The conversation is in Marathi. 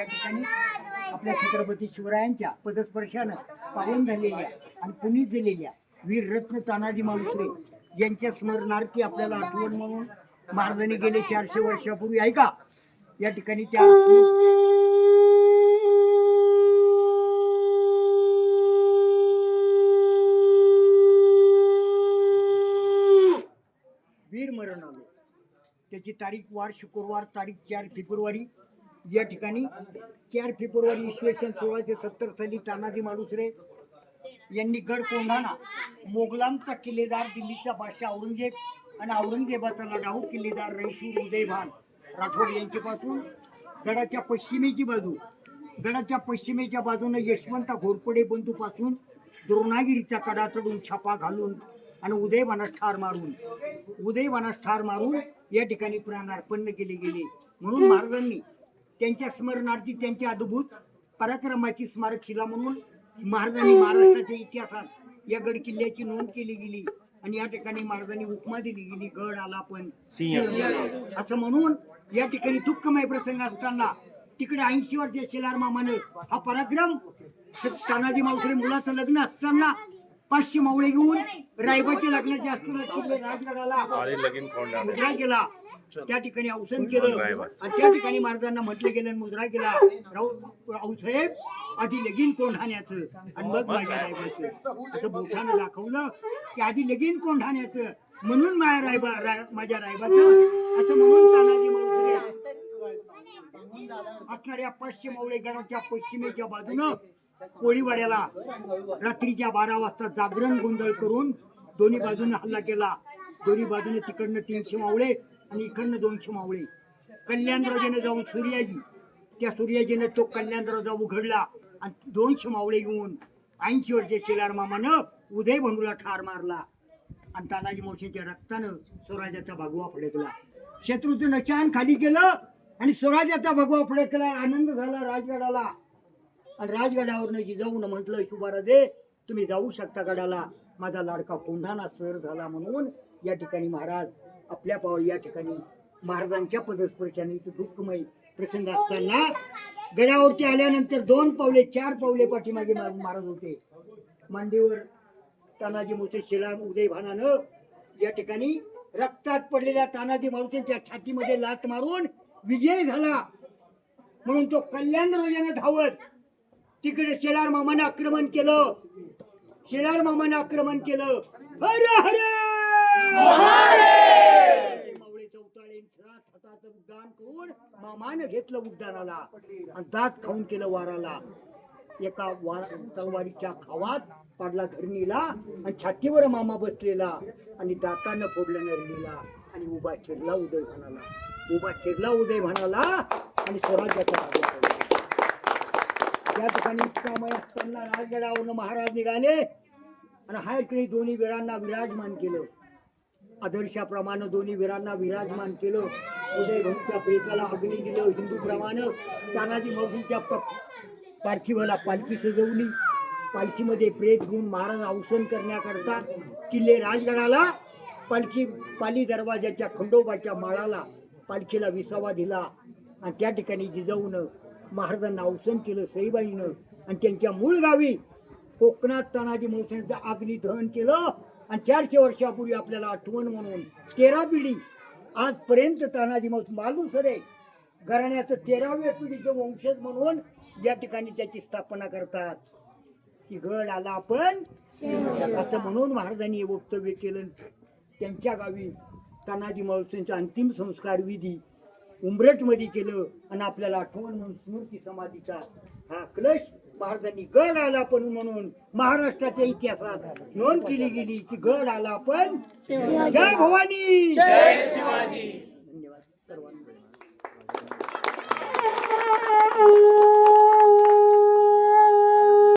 या ठिकाणी आपल्या छत्रपती शिवरायांच्या पदस्पर्शानं पावन झालेल्या आणि पुनीत दिलेल्या वीर रत्न तानाजी मालुसरे यांच्या स्मरणार्थी आपल्याला आठवण म्हणून महाराजांनी गेले चारशे वर्षापूर्वी. ऐका या ठिकाणी त्या वीर मरण आलो. त्याची तारीख वार शुक्रवार तारीख चार फेब्रुवारी या ठिकाणी चार फेब्रुवारी इसवी सन सोळाशे सत्तर साली तानाजी मालुसरे यांनी गड कोंढाणा मोगलांचा किल्लेदार दिल्लीचा बादशाह औरंगजेब आणि औरंगजेबाचा लढाऊ किल्लेदार रईसूर उदयभान राठोड यांच्यापासून गडाच्या पश्चिमेची बाजू गडाच्या पश्चिमेच्या बाजूने यशवंत घोरपडे बंधूपासून द्रोणागिरीचा कडा चढून छापा घालून आणि उदयवानास ठार मारून उदयवानास ठार मारून या ठिकाणी प्राणार्पण केले गेले. म्हणून महाराजांनी त्यांच्या स्मरणार्थी त्यांच्या अद्भुत पराक्रमाची स्मारक शिला म्हणून महाराजांनी महाराष्ट्राच्या इतिहासात या गड किल्ल्याची नोंद केली गेली आणि या ठिकाणी महाराजांनी उपमा दिली गेली गड आला पण गेला. असं म्हणून या ठिकाणी दुःखमय प्रसंग असताना तिकडे ऐंशी वर्ष शेलार मामानं हा पराक्रम तानाजी मावसरे मुलाचं लग्न असताना पाचशे मावळे घेऊन रायबाच्या लग्नाचे असताना राजगडाला आणि त्या ठिकाणी अवसन केलं. आणि त्या ठिकाणी महाराजांना म्हटलं गेलं मुद्रा केला. राऊ आऊसाहेब आधी लगीन कोंढाण्याचं आणि मग माझ्या रायबाचं. असं बोटानं दाखवलं की आधी लगीन कोंढाण्याचं म्हणून माझ्या रायबा राय- माझ्या रायबाचं. असं म्हणून तानाजी असणाऱ्या पाचशे मावळे गडाच्या पश्चिमेच्या बाजूनं कोळीवाड्याला रात्रीच्या बारा वाजता जागरण गोंधळ करून दोन्ही बाजूने हल्ला केला. दोन्ही बाजूने तिकडनं तीनशे मावळे आणि इकडनं दोनशे मावळे कल्याणराजेने जाऊन सूर्याजी. त्या सूर्याजीने तो कल्याणराजा उघडला आणि दोनशे मावळे घेऊन ऐंशी वर्षे शेलार मामानं उदय बंडूला ठार मारला. आणि तानाजी मोर्शीच्या रक्तानं स्वराज्याचा भगवा फडकला. शत्रूचं नशान खाली केलं आणि स्वराज्याचा भगवा फडकला. आनंद झाला राजगडाला. आणि राजगडावरनं जिजाऊन म्हटलं शुभाराजे तुम्ही जाऊ शकता गडाला. माझा लाडका कोंढाना सर झाला म्हणून या ठिकाणी महाराज आपल्या पावल या ठिकाणी महाराजांच्या पदस्पर्शाने इथं दुःखमय प्रसंग असताना गडावरती आल्यानंतर दोन पावले चार पावले पाठीमागे महाराज होते. मांडीवर तानाजी मोठे शिला उदय भानानं या ठिकाणी रक्तात पडलेल्या तानाजी मारुतींच्या छातीमध्ये लात मारून विजय झाला. म्हणून तो कल्याण रोजाने धावत तिकडे शेलार मामाने आक्रमण केलं. शेलार मामाने आक्रमण केलं. हरे हरे! मावळे चौताळे हाताचं उड्डाण करून मामानं घेतलं उड्डाणाला आणि दात खाऊन केलं वाराला. एका वार तलवारीच्या खावात पाडला धरणीला आणि छातीवर मामा बसलेला आणि दातानं फोडलं नरणीला आणि उभा चिरला उदय म्हणाला उभा चिरला उदय म्हणाला आणि स्वराज्याचा त्या ठिकाणी इतकामय असताना राजगडावरनं महाराज निघाले आणि हायकडे दोन्ही वीरांना विराजमान केलं. आदर्शाप्रमाणे दोन्ही वीरांना विराजमान केलं. उदयभाऊच्या प्रेताला अग्नी दिलं. हिंदूप्रमाणे तानाजी मौजीच्या पार्थिवाला पालखी सजवली. पालखीमध्ये प्रेत घेऊन महाराज अवसन करण्याकरता किल्ले राजगडाला पालखी पाली दरवाजाच्या खंडोबाच्या माळाला पालखीला विसावा दिला. आणि त्या ठिकाणी जिजाऊनं महाराजांना अवसन केलं सईबाईनं. आणि त्यांच्या मूळ गावी कोकणात तानाजी मोठ्यांचं अग्निदहन केलं. आणि चारशे वर्षापूर्वी आपल्याला आठवण म्हणून तेरा पिढी आजपर्यंत तानाजी माऊस मालू सरे घराण्याचं तेराव्या पिढीचं वंशज म्हणून या ठिकाणी त्याची स्थापना करतात. की गड आला आपण असं म्हणून महाराजांनी हे वक्तव्य केलं. त्यांच्या गावी तानाजी मावसांचा अंतिम संस्कार विधी उंबरटमध्ये केलं आणि आपल्याला आठवण म्हणून स्मृती समाधीचा हा कलश महाराजांनी गड आला पण म्हणून महाराष्ट्राच्या इतिहासात नोंद केली गेली की गड आला पण जय भवानी.